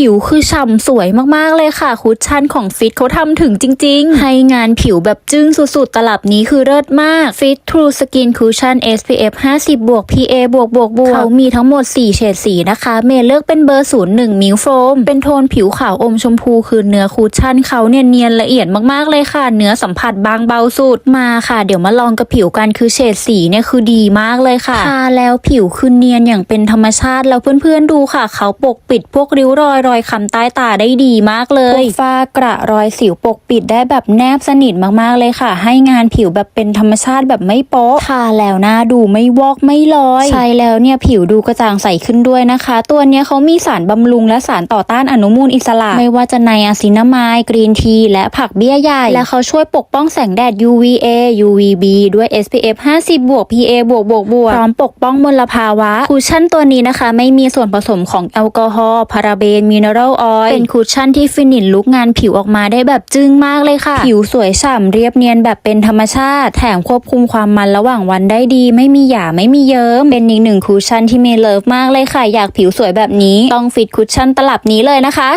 ผิวคือฉ่ำสวยมากๆเลยค่ะคุชชั่นของฟิตเขาทำถึงจริง ๆ ให้งานผิวแบบจึ้งสุดๆ ตลับนี้คือเลิศมาก Fit True Skin Cushion SPF 50บวก PA บวกบวกบวกเขามีทั้งหมด 4 เฉดสีนะคะ เมย์เลือกเป็นเบอร์ 01 มิลโฟม เป็นโทนผิวขาวอมชมพูคือเนื้อคุชชั่นเขาเนี่ยเนียนละเอียดมากๆเลยค่ะ เนื้อสัมผัสบางเบาสุดมาค่ะ เดี๋ยวมาลองกับผิวกันคือเฉดสีเนี่ยคือดีมากเลยค่ะทาแล้วผิวคือเนียนอย่างเป็นธรรมชาติแล้วเพื่อนๆดูค่ะ เขาปกปิดพวกริ้วรอยรอยคำใต้ตาได้ดีมากเลยฝ้ากระรอยสิวปกปิดได้แบบแนบสนิทมากๆเลยค่ะ ให้งานผิวแบบเป็นธรรมชาติแบบไม่โป๊ะทาแล้วหน้าดูไม่วอกไม่ลอย ใช้แล้วเนี่ยผิวดูกระจ่างใสขึ้นด้วยนะคะ ตัวเนี้ยเขามีสารบำรุงและสารต่อต้านอนุมูลอิสระ ไม่ว่าจะในอะซินามายกรีนที และผักเบี้ยใหญ่ และเขาช่วยปกป้องแสงแดด UVA UVB ด้วย SPF 50บวก PA บวกบวกบวกพร้อมปกป้องมลภาวะคุชชั่นตัวนี้นะคะ ไม่มีส่วนผสมของแอลกอฮอล์พาราเบนมินเนอรัลออยล์เป็นคุชชั่นที่ฟินิชลุกงานผิวออกมาได้แบบจึ้งมากเลยค่ะ ผิวสวยฉ่ำเรียบเนียนแบบเป็นธรรมชาติ แถมควบคุมความมันระหว่างวันได้ดี ไม่มีหยาไม่มีเยิ้ม เป็นอีกหนึ่งคุชชั่นที่เมย์เลิฟมากเลยค่ะ อยากผิวสวยแบบนี้ ต้องฟิตคุชชั่นตลับนี้เลยนะคะ